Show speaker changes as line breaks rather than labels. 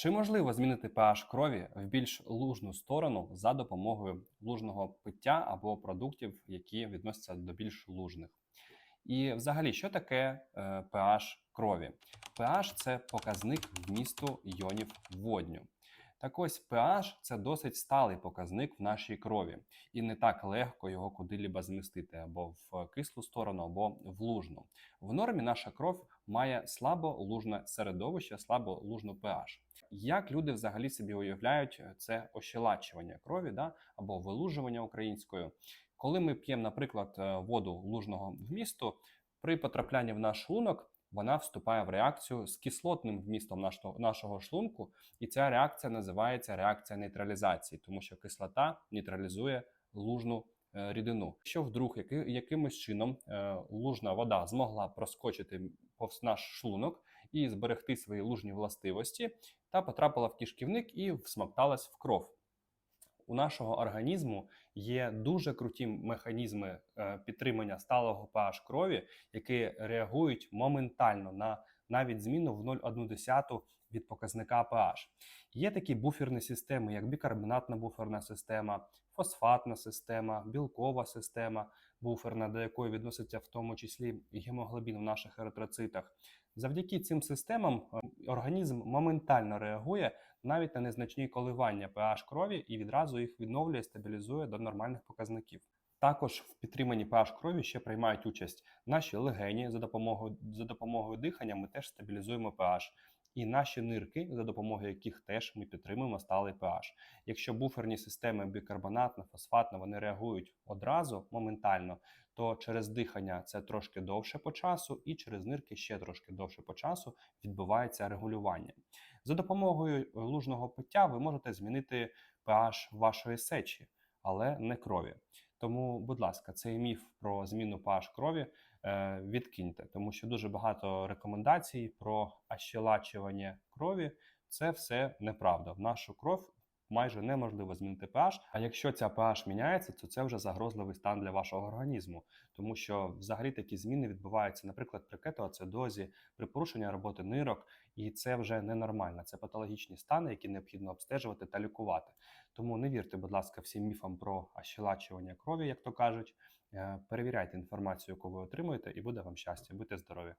Чи можливо змінити pH крові в більш лужну сторону за допомогою лужного пиття або продуктів, які відносяться до більш лужних? І взагалі, що таке е, pH крові? pH – це показник вмісту іонів водню. Так ось pH – це досить сталий показник в нашій крові, і не так легко його куди-либо змістити або в кислу сторону, або в лужну. В нормі наша кров має слабо лужне середовище, слабо лужну pH. Як люди взагалі собі уявляють це ощелачування крові да, або вилужування українською? Коли ми п'ємо, наприклад, е, воду лужного вмісту, при потраплянні в наш шлунок вона вступає в реакцію з кислотним вмістом нашого, нашого шлунку, і ця реакція називається реакція нейтралізації, тому що кислота нейтралізує лужну е, рідину. Якщо вдруг яки, якимось чином е, лужна вода змогла проскочити повз наш шлунок і зберегти свої лужні властивості, та потрапила в кишківник і всмокталась в кров. У нашого організму є дуже круті механізми е, підтримання сталого pH крові, які реагують моментально на навіть зміну в 0,1 від показника pH. Є такі буферні системи, як бікарбонатна буферна система, фосфатна система, білкова система буферна, до якої відноситься в тому числі гемоглобін в наших еритроцитах. Завдяки цим системам е, організм моментально реагує навіть на незначні коливання pH крові і відразу їх відновлює, стабілізує до нормальних показників. Також в підтриманні pH крові ще приймають участь наші легені за допомогою за допомогою дихання. Ми теж стабілізуємо pH. І наші нирки, за допомогою яких теж ми підтримуємо сталий pH. Якщо буферні системи бікарбонатна, фосфатна, вони реагують одразу моментально, то через дихання це трошки довше по часу, і через нирки ще трошки довше по часу відбувається регулювання. За допомогою лужного пиття ви можете змінити pH вашої сечі, але не крові. Тому, будь ласка, цей міф про зміну pH крові е, відкиньте, тому що дуже багато рекомендацій про ощелачування крові. Це все неправда. В нашу кров майже неможливо змінити pH, А якщо ця pH міняється, то це вже загрозливий стан для вашого організму, тому що взагалі такі зміни відбуваються, наприклад, при кетоацидозі, при порушенні роботи нирок, і це вже ненормально. Це патологічні стани, які необхідно обстежувати та лікувати. Тому не вірте, будь ласка, всім міфам про ощелачування крові, як то кажуть. Е, перевіряйте інформацію, яку ви отримуєте, і буде вам щастя. Будьте здорові!